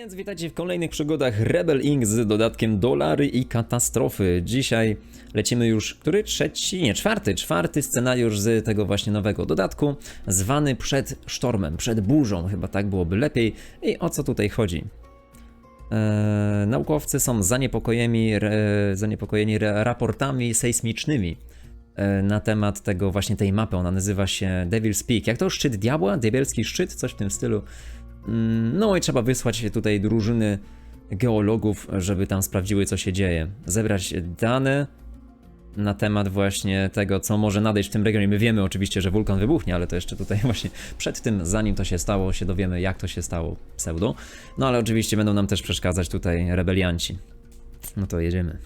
więc witajcie w kolejnych przygodach Rebel Inc. z dodatkiem dolary i katastrofy. Dzisiaj lecimy już, który trzeci, nie, czwarty, czwarty scenariusz z tego właśnie nowego dodatku, zwany przed sztormem, przed burzą, chyba tak byłoby lepiej. I o co tutaj chodzi? Eee, naukowcy są zaniepokojeni, re, zaniepokojeni re, raportami sejsmicznymi e, na temat tego właśnie tej mapy. Ona nazywa się Devil's Peak. Jak to szczyt diabła? Diabelski szczyt? Coś w tym stylu. Mm, No i trzeba wysłać tutaj drużyny geologów, żeby tam sprawdziły, co się dzieje. Zebrać dane na temat właśnie tego, co może nadejść w tym regionie. My wiemy oczywiście, że wulkan wybuchnie, ale to jeszcze tutaj właśnie przed tym, zanim to się stało, się dowiemy, jak to się stało, pseudo. No ale oczywiście będą nam też przeszkadzać tutaj rebelianci. No to jedziemy.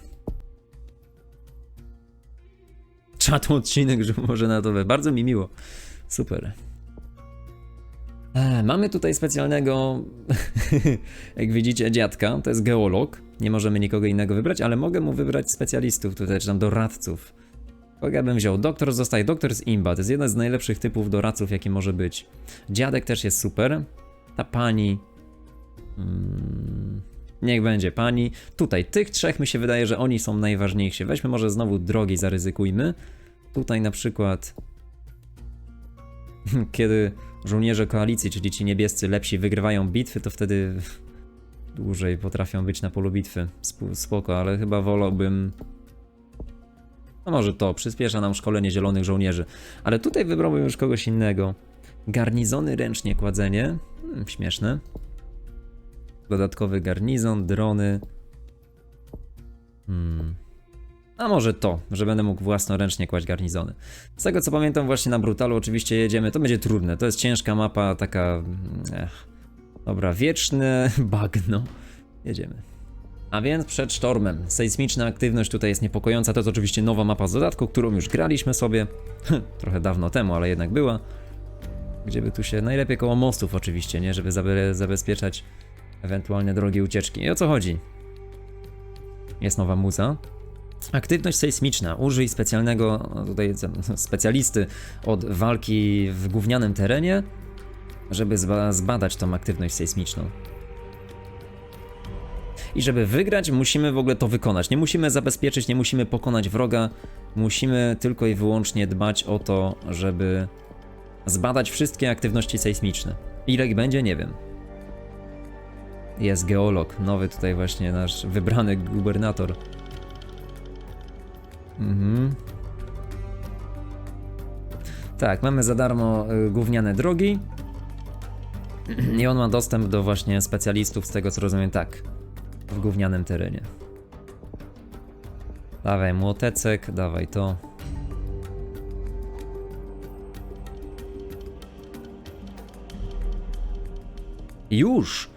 Czat odcinek, że może na to. Bardzo mi miło. Super. E, Mamy tutaj specjalnego, jak widzicie, dziadka, to jest geolog. Nie możemy nikogo innego wybrać, ale mogę mu wybrać specjalistów tutaj, czy tam doradców. Kogo bym wziął? Doktor zostaje, doktor z imba, to jest jeden z najlepszych typów doradców, jaki może być. Dziadek też jest super. Ta pani... Mm, niech będzie pani. Tutaj, tych trzech mi się wydaje, że oni są najważniejsi. Weźmy może znowu drogi, zaryzykujmy. Tutaj na przykład... Kiedy żołnierze koalicji, czyli ci niebiescy lepsi wygrywają bitwy, to wtedy dłużej potrafią być na polu bitwy. Sp- Spoko, ale chyba wolałbym... No może to, przyspiesza nam szkolenie zielonych żołnierzy. Ale tutaj wybrałbym już kogoś innego. Garnizony ręcznie kładzenie. Hmm, śmieszne. Dodatkowy garnizon, drony. Hmm. A może to, że będę mógł własnoręcznie kłaść garnizony. Z tego co pamiętam, właśnie na Brutalu oczywiście jedziemy. To będzie trudne. To jest ciężka mapa, taka. Ech. Dobra, wieczne bagno. Jedziemy. A więc przed sztormem. Sejsmiczna aktywność tutaj jest niepokojąca. To jest oczywiście nowa mapa z dodatku, którą już graliśmy sobie. Trochę dawno temu, ale jednak była. Gdzie by tu się. Najlepiej koło mostów, oczywiście, nie? Żeby zabe zabezpieczać ewentualne drogi ucieczki. I o co chodzi? Jest nowa muza. Aktywność sejsmiczna. Użyj specjalnego no tutaj specjalisty od walki w gównianym terenie, żeby zba zbadać tą aktywność sejsmiczną. I żeby wygrać, musimy w ogóle to wykonać. Nie musimy zabezpieczyć, nie musimy pokonać wroga. Musimy tylko i wyłącznie dbać o to, żeby zbadać wszystkie aktywności sejsmiczne. Ile ich będzie, nie wiem. Jest geolog, nowy tutaj właśnie nasz wybrany gubernator. Mhm. Tak, mamy za darmo y, gówniane drogi. I on ma dostęp do właśnie specjalistów, z tego co rozumiem, tak. W gównianym terenie. Dawaj młotecek, dawaj to. Już!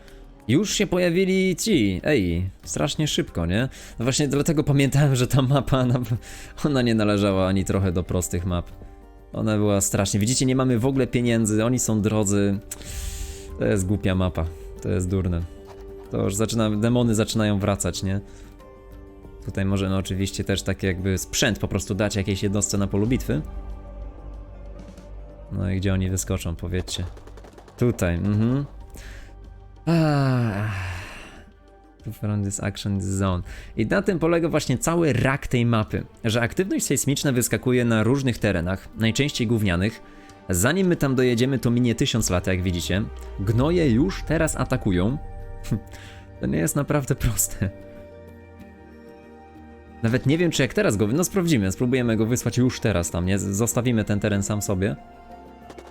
Już się pojawili ci. Ej, strasznie szybko, nie? No właśnie dlatego pamiętałem, że ta mapa, ona, nie należała ani trochę do prostych map. Ona była strasznie. Widzicie, nie mamy w ogóle pieniędzy, oni są drodzy. To jest głupia mapa. To jest durne. To już zaczyna, demony zaczynają wracać, nie? Tutaj może no oczywiście też tak jakby sprzęt po prostu dać jakiejś jednostce na polu bitwy. No i gdzie oni wyskoczą, powiedzcie. Tutaj, mhm. Ah. From this action zone. I na tym polega właśnie cały rak tej mapy, że aktywność sejsmiczna wyskakuje na różnych terenach, najczęściej gównianych. Zanim my tam dojedziemy, to minie tysiąc lat, jak widzicie. Gnoje już teraz atakują. To nie jest naprawdę proste. Nawet nie wiem, czy jak teraz go... No sprawdzimy, spróbujemy go wysłać już teraz tam, nie? Zostawimy ten teren sam sobie.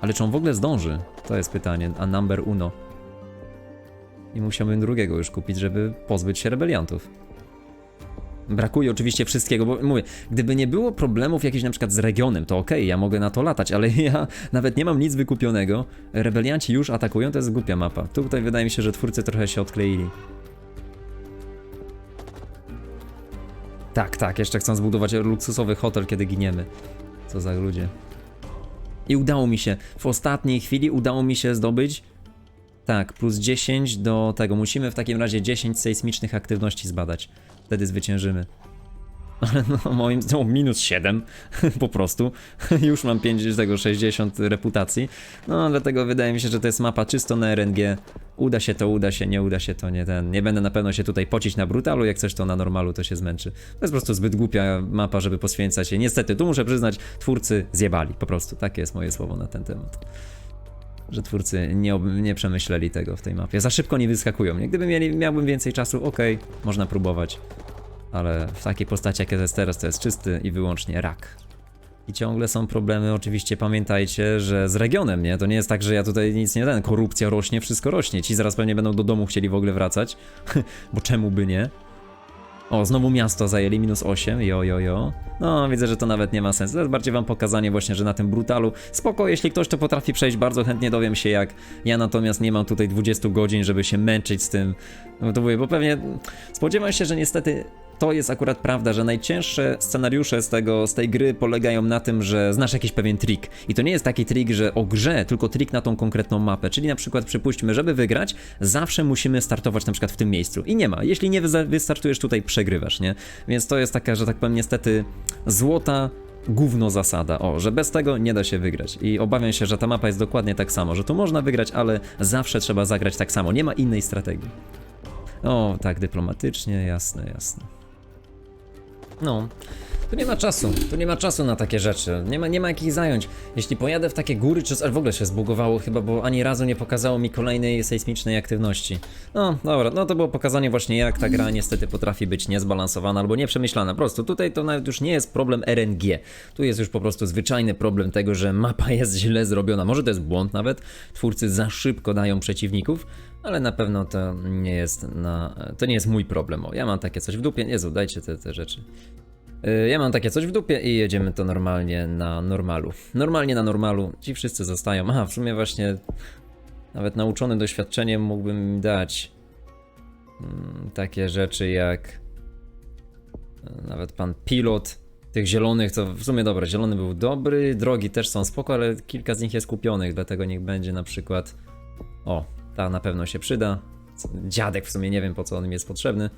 Ale czy on w ogóle zdąży? To jest pytanie, a number uno. I musiałbym drugiego już kupić, żeby pozbyć się rebeliantów. Brakuje oczywiście wszystkiego, bo mówię, gdyby nie było problemów jakichś na przykład z regionem, to okej, ja mogę na to latać, ale ja nawet nie mam nic wykupionego. Rebelianci już atakują, to jest głupia mapa. Tutaj wydaje mi się, że twórcy trochę się odkleili. Tak, tak, jeszcze chcą zbudować luksusowy hotel, kiedy giniemy. Co za ludzie. I udało mi się, w ostatniej chwili udało mi się zdobyć tak, plus 10 do tego. Musimy w takim razie 10 sejsmicznych aktywności zbadać. Wtedy zwyciężymy. Ale no moim no, minus 7 po prostu. Już mam 5 z tego 60 reputacji. No dlatego wydaje mi się, że to jest mapa czysto na RNG. Uda się to, uda się, nie uda się to, nie ten. Nie będę na pewno się tutaj pocić na brutalu, jak coś to na normalu to się zmęczy. To jest po prostu zbyt głupia mapa, żeby poświęcać się. Niestety, tu muszę przyznać, twórcy zjebali. Po prostu takie jest moje słowo na ten temat. Że twórcy nie, nie przemyśleli tego w tej mapie. Za szybko nie wyskakują. Nie? Gdyby mieli, miałbym więcej czasu, okej, można próbować. Ale w takiej postaci jak jest teraz, to jest czysty i wyłącznie rak. I ciągle są problemy, oczywiście pamiętajcie, że z regionem, nie? To nie jest tak, że ja tutaj nic nie ten, korupcja rośnie, wszystko rośnie. Ci zaraz pewnie będą do domu chcieli w ogóle wracać, bo czemu by nie? O, znowu miasto zajęli, minus 8, jo, jo, jo. No, widzę, że to nawet nie ma sensu. To jest bardziej wam pokazanie właśnie, że na tym brutalu spoko, jeśli ktoś to potrafi przejść, bardzo chętnie dowiem się jak. Ja natomiast nie mam tutaj 20 godzin, żeby się męczyć z tym. No to mówię, bo pewnie spodziewam się, że niestety to jest akurat prawda, że najcięższe scenariusze z, tego, z tej gry polegają na tym, że znasz jakiś pewien trik. I to nie jest taki trik, że o grze, tylko trik na tą konkretną mapę. Czyli na przykład przypuśćmy, żeby wygrać, zawsze musimy startować na przykład w tym miejscu. I nie ma. Jeśli nie wy- wystartujesz tutaj, przegrywasz, nie? Więc to jest taka, że tak powiem, niestety złota gówno zasada, o, że bez tego nie da się wygrać. I obawiam się, że ta mapa jest dokładnie tak samo, że tu można wygrać, ale zawsze trzeba zagrać tak samo. Nie ma innej strategii. O, tak, dyplomatycznie, jasne, jasne. No. Tu nie ma czasu, tu nie ma czasu na takie rzeczy, nie ma, nie ma jakich zająć. Jeśli pojadę w takie góry, czy... W ogóle się zbugowało chyba, bo ani razu nie pokazało mi kolejnej sejsmicznej aktywności. No, dobra, no to było pokazanie właśnie jak ta gra niestety potrafi być niezbalansowana albo nieprzemyślana. Po prostu tutaj to nawet już nie jest problem RNG. Tu jest już po prostu zwyczajny problem tego, że mapa jest źle zrobiona. Może to jest błąd nawet, twórcy za szybko dają przeciwników, ale na pewno to nie jest na... To nie jest mój problem. O, ja mam takie coś w dupie. Jezu, dajcie te, te rzeczy. Y, Ja mam takie coś w dupie i jedziemy to normalnie na normalu. Normalnie na normalu. Ci wszyscy zostają. Aha, w sumie właśnie nawet nauczony doświadczeniem mógłbym dać mm, takie rzeczy jak e, nawet pan pilot tych zielonych, to w sumie dobra, zielony był dobry, drogi też są spoko, ale kilka z nich jest kupionych, dlatego niech będzie na przykład o, ta na pewno się przyda. Dziadek w sumie nie wiem po co on mi jest potrzebny.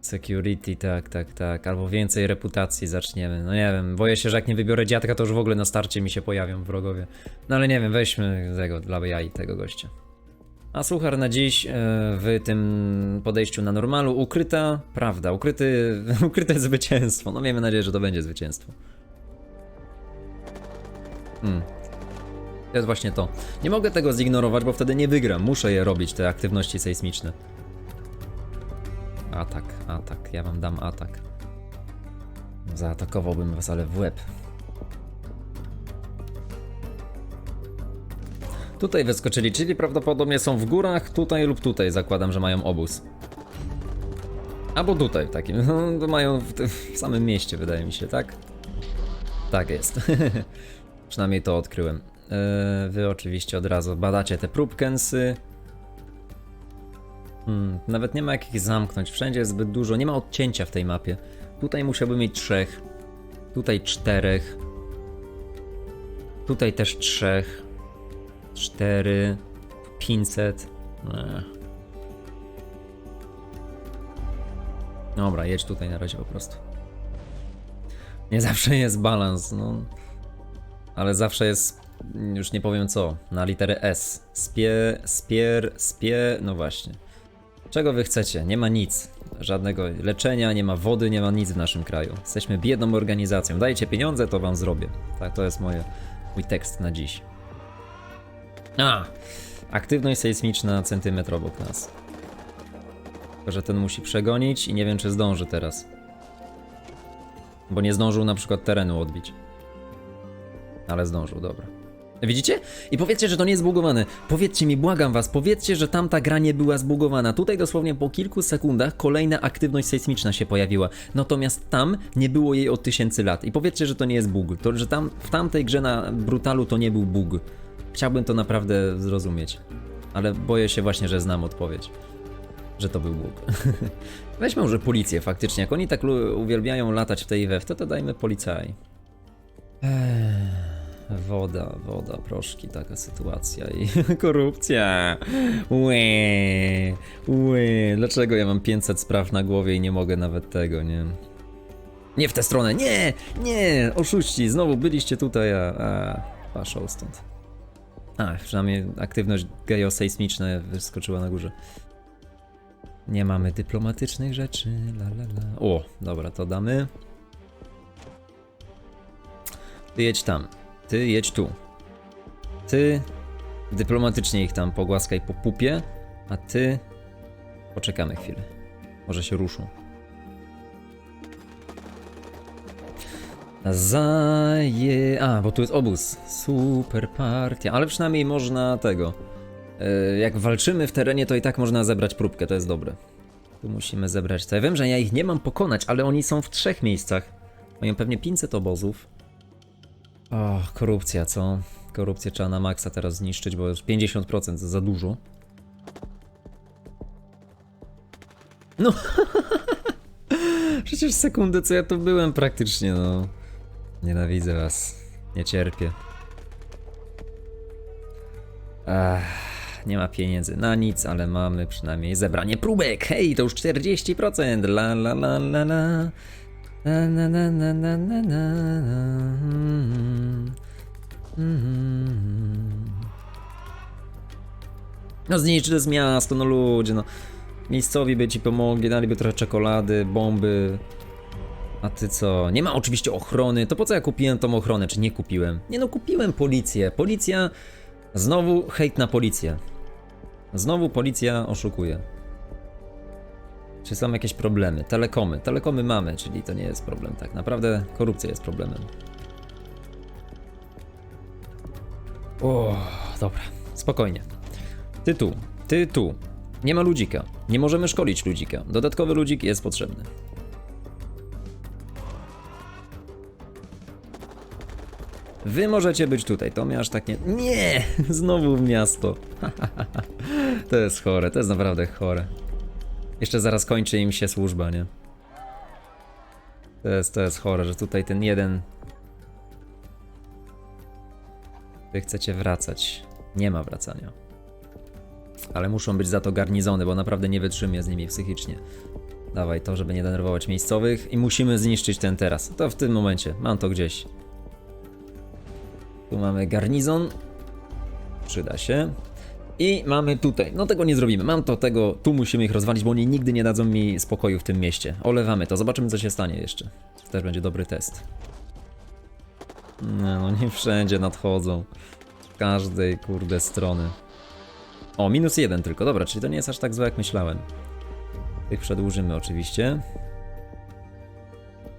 Security, tak, tak, tak. Albo więcej reputacji zaczniemy. No nie wiem, boję się, że jak nie wybiorę dziadka, to już w ogóle na starcie mi się pojawią wrogowie. No ale nie wiem, weźmy tego dla jaj tego gościa. A suchar na dziś e, w tym podejściu na normalu ukryta prawda, ukryty, ukryte zwycięstwo. No miejmy nadzieję, że to będzie zwycięstwo. Hmm. To jest właśnie to. Nie mogę tego zignorować, bo wtedy nie wygram. Muszę je robić, te aktywności sejsmiczne. Atak, atak. Ja wam dam atak. Zaatakowałbym was, ale w łeb. Tutaj wyskoczyli, czyli prawdopodobnie są w górach, tutaj lub tutaj. Zakładam, że mają obóz. Albo tutaj takim. No, mają w, tym- w samym mieście, wydaje mi się, tak? Tak jest. Przynajmniej to odkryłem. Yy, wy oczywiście od razu badacie te próbkensy. Hmm, nawet nie ma jak ich zamknąć, wszędzie jest zbyt dużo, nie ma odcięcia w tej mapie. Tutaj musiałbym mieć trzech, tutaj czterech, tutaj też trzech, cztery, 500. Ech. Dobra, jedź tutaj na razie po prostu. Nie zawsze jest balans, no. Ale zawsze jest, już nie powiem co, na literę S. Spie, spier, spie, no właśnie. Czego wy chcecie? Nie ma nic. Żadnego leczenia, nie ma wody, nie ma nic w naszym kraju. Jesteśmy biedną organizacją. Dajcie pieniądze, to wam zrobię. Tak, to jest moje, mój tekst na dziś. A! Aktywność sejsmiczna centymetr obok nas. Tylko, że ten musi przegonić i nie wiem, czy zdąży teraz. Bo nie zdążył na przykład terenu odbić. Ale zdążył, dobra. Widzicie? I powiedzcie, że to nie jest zbugowane. Powiedzcie mi, błagam was, powiedzcie, że tamta gra nie była zbugowana. Tutaj dosłownie po kilku sekundach kolejna aktywność sejsmiczna się pojawiła. Natomiast tam nie było jej od tysięcy lat. I powiedzcie, że to nie jest bug. To, że tam w tamtej grze na Brutalu to nie był bug. Chciałbym to naprawdę zrozumieć. Ale boję się właśnie, że znam odpowiedź. Że to był bug. Weźmy może policję faktycznie. Jak oni tak uwielbiają latać w tej we to, to dajmy policaj. Eee. Woda, woda, proszki, taka sytuacja i korupcja. Łe, łe. Dlaczego ja mam 500 spraw na głowie i nie mogę nawet tego, nie? Nie w tę stronę, nie, nie, oszuści, znowu byliście tutaj, a, a paszą stąd. A, przynajmniej aktywność geosejsmiczna wyskoczyła na górze. Nie mamy dyplomatycznych rzeczy, la la la. O, dobra, to damy. Jedź tam, ty jedź tu. Ty dyplomatycznie ich tam pogłaskaj po pupie, a ty poczekamy chwilę. Może się ruszą. Zaje... A, bo tu jest obóz. Super partia. Ale przynajmniej można tego. e, Jak walczymy w terenie, to i tak można zebrać próbkę, to jest dobre. Tu musimy zebrać. To ja wiem, że ja ich nie mam pokonać, ale oni są w trzech miejscach. Mają pewnie 500 obozów. O, korupcja, co? Korupcję trzeba na maksa teraz zniszczyć, bo już 50% za dużo. No. Przecież sekundę, co ja tu byłem praktycznie, no. Nienawidzę was. Nie cierpię. Ach, nie ma pieniędzy na nic, ale mamy przynajmniej zebranie próbek. Hej, to już 40%. La la la la la. Na na na mm. No zniszczy z miasto, no ludzie, no. Miejscowi by ci pomogli, daliby trochę czekolady, bomby. A ty co? Nie ma oczywiście ochrony. To po co ja kupiłem tą ochronę? Czy nie kupiłem? Nie no, kupiłem policję. Policja. Znowu hejt na policję. Znowu policja oszukuje. Czy są jakieś problemy? Telekomy. Telekomy mamy, czyli to nie jest problem. Tak naprawdę korupcja jest problemem. O, dobra. Spokojnie. Ty tu. Ty tu. Nie ma ludzika. Nie możemy szkolić ludzika. Dodatkowy ludzik jest potrzebny. Wy możecie być tutaj, to mnie aż tak nie... Nie! Znowu w miasto. to jest chore, to jest naprawdę chore. Jeszcze zaraz kończy im się służba, nie? To jest, to jest chore, że tutaj ten jeden... Wy chcecie wracać. Nie ma wracania. Ale muszą być za to garnizony, bo naprawdę nie wytrzymię z nimi psychicznie. Dawaj to, żeby nie denerwować miejscowych i musimy zniszczyć ten teraz. To w tym momencie, mam to gdzieś. Tu mamy garnizon. Przyda się. I mamy tutaj. No tego nie zrobimy. Mam to tego. Tu musimy ich rozwalić, bo oni nigdy nie dadzą mi spokoju w tym mieście. Olewamy to. Zobaczymy co się stanie jeszcze. To też będzie dobry test. Nie no, nie wszędzie nadchodzą. Z każdej kurde strony. O, minus jeden tylko. Dobra, czyli to nie jest aż tak złe jak myślałem. Tych przedłużymy oczywiście.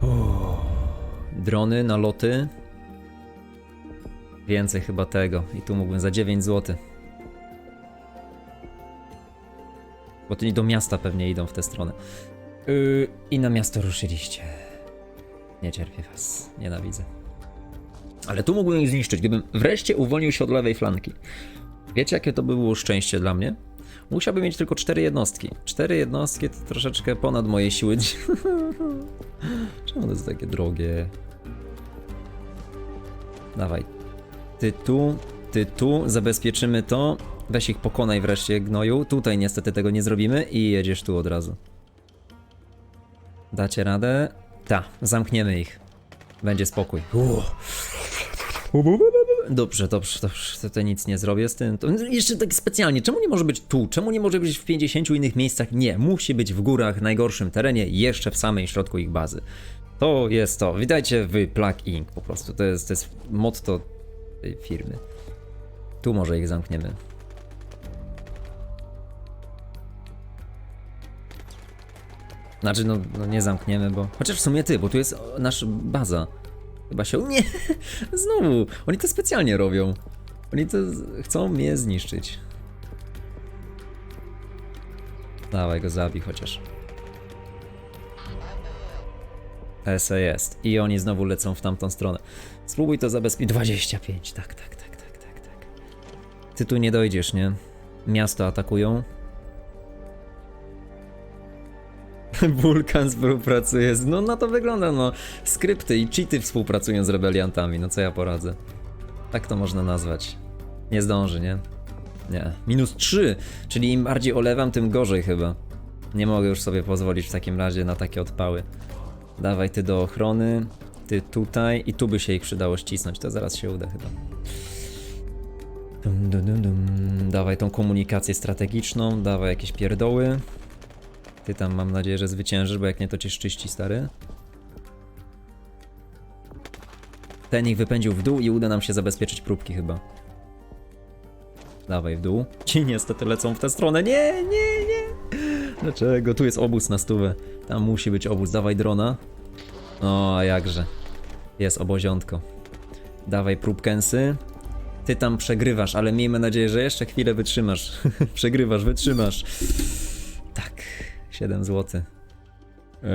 Uff. Drony, naloty. Więcej chyba tego. I tu mógłbym za 9 zł. Bo nie do miasta pewnie idą w tę stronę. Yy, I na miasto ruszyliście. Nie cierpię was. Nienawidzę. Ale tu mógłbym ich zniszczyć, gdybym wreszcie uwolnił się od lewej flanki. Wiecie, jakie to by było szczęście dla mnie? Musiałbym mieć tylko cztery jednostki. Cztery jednostki to troszeczkę ponad moje siły. Czemu to jest takie drogie? Dawaj, ty tu, ty tu, zabezpieczymy to. Weź ich pokonaj wreszcie, gnoju. Tutaj niestety tego nie zrobimy i jedziesz tu od razu. Dacie radę? Ta, zamkniemy ich. Będzie spokój. Dobrze, dobrze, dobrze, tutaj nic nie zrobię z tym. To jeszcze tak specjalnie, czemu nie może być tu? Czemu nie może być w 50 innych miejscach? Nie, musi być w górach, najgorszym terenie, jeszcze w samej środku ich bazy. To jest to. Witajcie w Plug Inc. po prostu. To jest, to jest motto tej firmy. Tu może ich zamkniemy. Znaczy, no, no nie zamkniemy, bo. Chociaż w sumie ty, bo tu jest nasza baza. Chyba się. Nie! Znowu! Oni to specjalnie robią. Oni to chcą mnie zniszczyć. Dawaj go zabij chociaż. ESE jest. I oni znowu lecą w tamtą stronę. Spróbuj to zabezpieczyć. 25, tak, tak, tak, tak, tak, tak. Ty tu nie dojdziesz, nie? Miasto atakują. Wulkan współpracuje z... No na to wygląda, no. Skrypty i cheaty współpracują z rebeliantami, no co ja poradzę. Tak to można nazwać. Nie zdąży, nie? Nie. Minus 3, czyli im bardziej olewam, tym gorzej chyba. Nie mogę już sobie pozwolić w takim razie na takie odpały. Dawaj ty do ochrony, ty tutaj i tu by się ich przydało ścisnąć, to zaraz się uda chyba. Dum, dum, dum, dum. Dawaj tą komunikację strategiczną, dawaj jakieś pierdoły. Ty tam mam nadzieję, że zwyciężysz, bo jak nie to cię szczyści, stary. Ten ich wypędził w dół i uda nam się zabezpieczyć próbki chyba. Dawaj w dół. Ci niestety lecą w tę stronę. Nie, nie, nie. Dlaczego? Tu jest obóz na stówę. Tam musi być obóz. Dawaj drona. O, a jakże. Jest oboziątko. Dawaj próbkęsy. Ty tam przegrywasz, ale miejmy nadzieję, że jeszcze chwilę wytrzymasz. przegrywasz, wytrzymasz. Tak, 7 zł. Yy,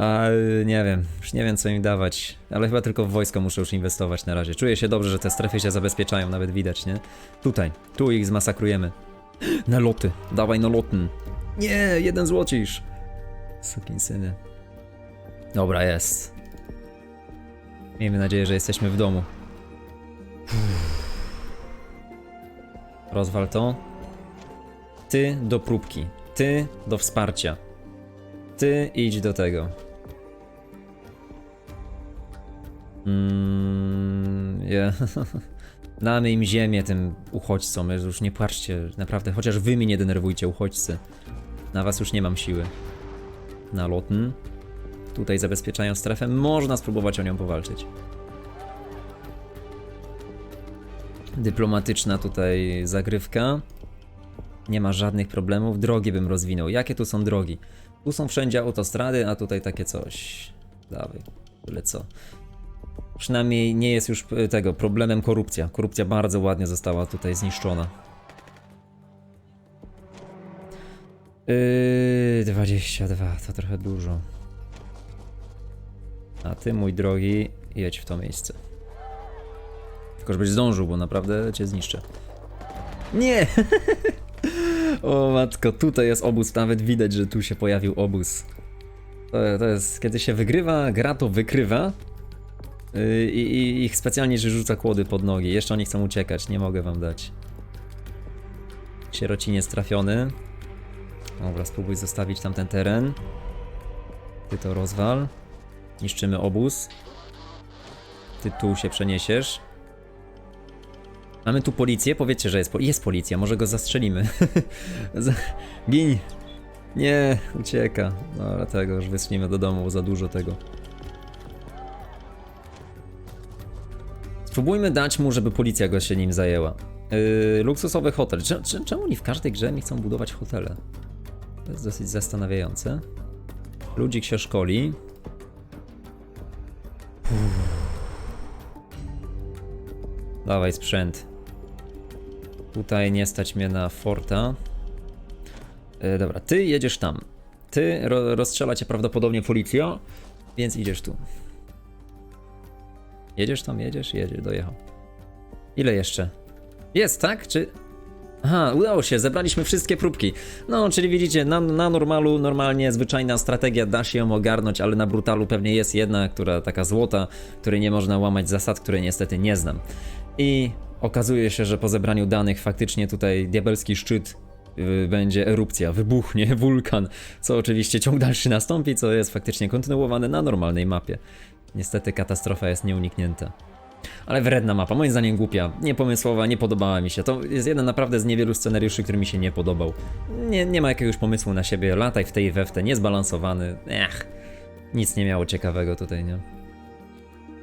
a nie wiem, już nie wiem co im dawać, ale chyba tylko w wojsko muszę już inwestować na razie. Czuję się dobrze, że te strefy się zabezpieczają, nawet widać, nie? Tutaj, tu ich zmasakrujemy. Na loty, dawaj na lotn. Nie, jeden złocisz. Sukinsyny. Dobra, jest. Miejmy nadzieję, że jesteśmy w domu. Rozwal to. Ty do próbki. Ty do wsparcia. Ty idź do tego. Mm, ja. Damy im ziemię tym uchodźcom, już nie płaczcie, naprawdę, chociaż wy mnie nie denerwujcie, uchodźcy. Na was już nie mam siły. Na lotn. Tutaj zabezpieczają strefę, można spróbować o nią powalczyć. Dyplomatyczna tutaj zagrywka. Nie ma żadnych problemów. Drogi bym rozwinął. Jakie tu są drogi? Tu są wszędzie autostrady, a tutaj takie coś. Dawaj, tyle co. Przynajmniej nie jest już e, tego problemem korupcja. Korupcja bardzo ładnie została tutaj zniszczona. Yy, 22 to trochę dużo. A ty, mój drogi, jedź w to miejsce. Tylko żebyś zdążył, bo naprawdę cię zniszczę. Nie! o matko, tutaj jest obóz, nawet widać, że tu się pojawił obóz. To, to jest, kiedy się wygrywa, gra to wykrywa. I, I ich specjalnie że rzuca kłody pod nogi. Jeszcze oni chcą uciekać, nie mogę wam dać. Sierociniec trafiony. Dobra, spróbuj zostawić tam ten teren. Ty to rozwal. Niszczymy obóz. Ty tu się przeniesiesz. Mamy tu policję, powiedzcie, że jest, pol jest policja, może go zastrzelimy. Za- Gin! Nie, ucieka. No, dlatego już wysłimy do domu, bo za dużo tego. Spróbujmy dać mu, żeby policja go się nim zajęła. Yy, luksusowy hotel. Cze- cze- czemu oni w każdej grze mi chcą budować hotele? To jest dosyć zastanawiające. Ludzik się szkoli. Dawaj sprzęt. Tutaj nie stać mnie na forta. E, dobra, ty jedziesz tam. Ty ro rozstrzela cię prawdopodobnie policja, więc idziesz tu. Jedziesz tam, jedziesz, jedziesz, dojechał. Ile jeszcze? Jest, tak? Czy... Aha, udało się, zebraliśmy wszystkie próbki. No, czyli widzicie, na, na normalu, normalnie, zwyczajna strategia da się ją ogarnąć, ale na brutalu pewnie jest jedna, która taka złota, której nie można łamać zasad, której niestety nie znam. I okazuje się, że po zebraniu danych faktycznie tutaj diabelski szczyt yy, będzie erupcja, wybuchnie wulkan, co oczywiście ciąg dalszy nastąpi, co jest faktycznie kontynuowane na normalnej mapie. Niestety katastrofa jest nieuniknięta. Ale wredna mapa, moim zdaniem głupia, niepomysłowa, nie podobała mi się. To jest jeden naprawdę z niewielu scenariuszy, który mi się nie podobał. Nie, nie ma jakiegoś pomysłu na siebie, lataj w tej i niezbalansowany. Ech, nic nie miało ciekawego tutaj, nie?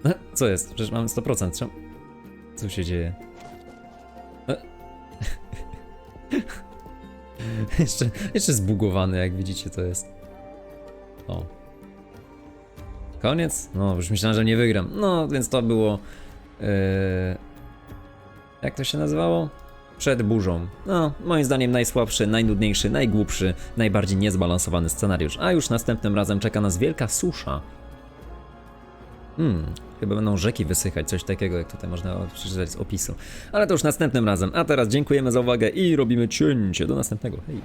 Co jest? Przecież mam 100%. Czemu? Co się dzieje? E? jeszcze, jeszcze zbugowany, jak widzicie, to jest. O. Koniec? No, już myślałem, że nie wygram. No, więc to było. Yy... Jak to się nazywało? Przed burzą. No, moim zdaniem najsłabszy, najnudniejszy, najgłupszy, najbardziej niezbalansowany scenariusz. A już następnym razem czeka nas wielka susza. Hmm, chyba będą rzeki wysychać, coś takiego, jak tutaj można przeczytać z opisu. Ale to już następnym razem. A teraz dziękujemy za uwagę i robimy cięcie. Do następnego. Hej.